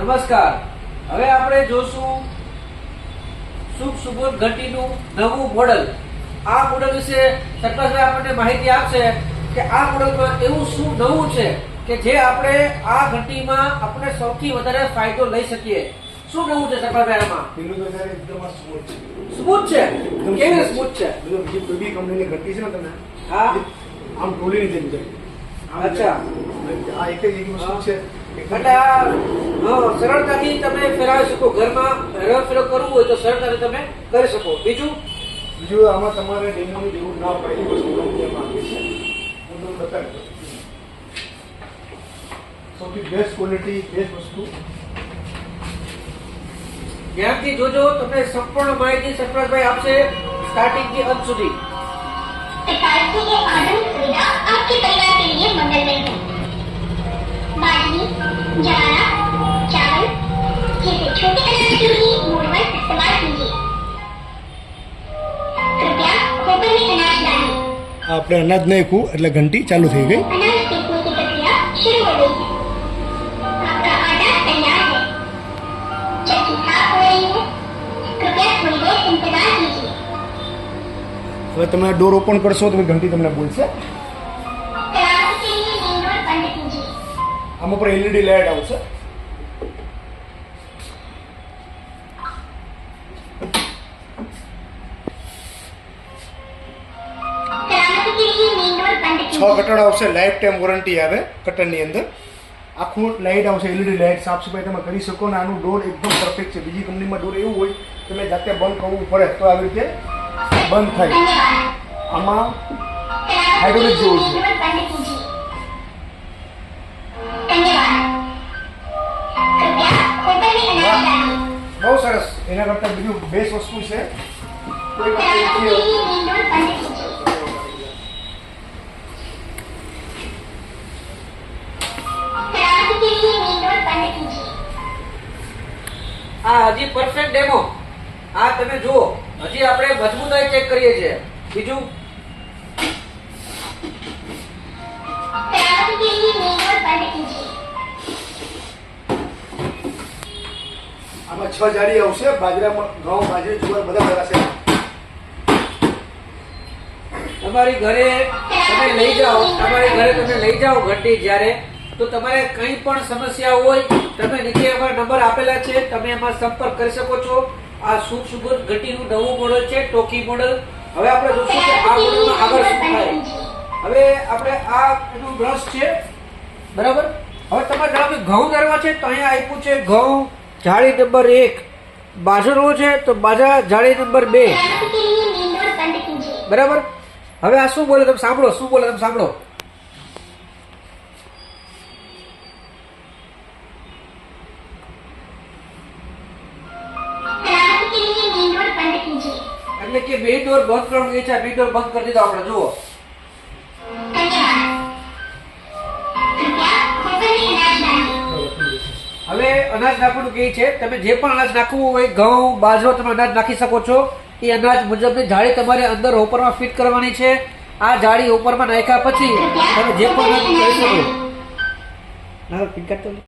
નમસ્કાર. હવે આપણે જોશું શુભ સુબોધ ઘટીનું નવું મોડલ. આ મોડલ વિશે સરપંચભાઈ આપણને માહિતી આપશે કે આ મોડલમાં એવું શું નવું છે કે જે આપણે આ ઘટીમાં આપણે સૌથી વધારે ફાયદો લઈ શકીએ. શું નવું છે સરપંચભાઈ આમાં? પેલું તો એકદમ smooth છે. સ્મૂથ છે? કેવી સ્મૂથ છે? બીજી કોઈ બી કંપનીની ઘટી છે ને તમે હા. આમ ટોલીની જેમ જાય. અચ્છા. આ એક જ એક વસ્તુ છે. એટલે આ હા, સરળતાથી તમે ફેરવી શકો ઘરમાં હેરફેર ફેરો કરવું હોય તો સરળતાથી તમે કરી શકો. બીજું? બીજું આમાં તમારે ડેમોની જરૂર ના પડે એ વસ્તુ કંપની એમાં આપે છે. હું તમને બતાવી દઉં. સૌથી બેસ્ટ ક્વોલિટી બેસ્ટ વસ્તુ. ધ્યાનથી જોજો તમને સંપૂર્ણ માહિતી સરપંચભાઈ આપશે સ્ટાર્ટિંગથી અંત સુધી. આપણે અનાજ નહીં નાખ્યું એટલે ઘંટી ચાલુ થઈ ગઈ. હવે તમે ડોર ઓપન કરશો તો ઘંટી તમને બોલશે. આમાં પર એલઈડી લાઇટ આવશે. घटाड़ आश् लाइफ टाइम वॉरंटी आए कटन अंदर। आखू लाइट आलईडी लाइट साफ़ सफ़ाई तब कर सको ना एकदम परफेक्ट है बीजी कंपनी में डोर एवं हो जाते बंद करव पड़े तो आ रीते बंद थे आम हाइड्रोलिक जो बहुत सरस एना करता बीजू बेस्ट वस्तु से। આ હજી પરફેક્ટ ડેમો આ તમે જુઓ. હજી આપણે મજબૂતાઈ ચેક કરીએ છીએ. બીજું? આમાં છ જાડી આવશે. બાજરા ઘઉં બાજરી જુવાર બધા ભરાશે તમારી ઘરે તમે લઈ જાઓ. તમારી ઘરે તમે લઈ જાઓ ઘટી જ્યારે. તો તમારે કંઈ પણ સમસ્યા હોય, તમે નીચે અમારા નંબર આપેલા છે, તમે એમાં સંપર્ક કરી શકો છો. આ સુખ સુગર ઘટીનું નવું મોડલ છે, ટોકી મોડલ. હવે આપણે જોશું કે આ મોડલમાં આગળ શું થાય. હવે આપણે આ એનું બ્રશ છે, બરાબર? હવે તમારે જણાવ્યું ઘઉં દરવા છે, તો અહીંયા આપ્યું છે ઘઉં, જાળી નંબર એક. બાજરો છે, તો બાજરા, જાળી નંબર બે. બરાબર? હવે આ શું બોલે તમે સાંભળો, શું બોલે તમે સાંભળો? રાખ્યું છે. એટલે કે બે ડોર બંધ કરવાનું એ છે બે ડોર બંધ કરી દીધો આપણે, જુઓ. હવે અનાજ નાખવાનું કહે છે, તમે જે પણ અનાજ નાખવું હોય, ઘઉં, બાજરો તમે અનાજ નાખી શકો છો. એ અનાજ મુજબની જાળી તમારે અંદર ઉપરમાં ફિટ કરવાની છે. આ જાળી ઉપરમાં નાખ્યા પછી તમે જે પણ અનાજ નાખી શકો.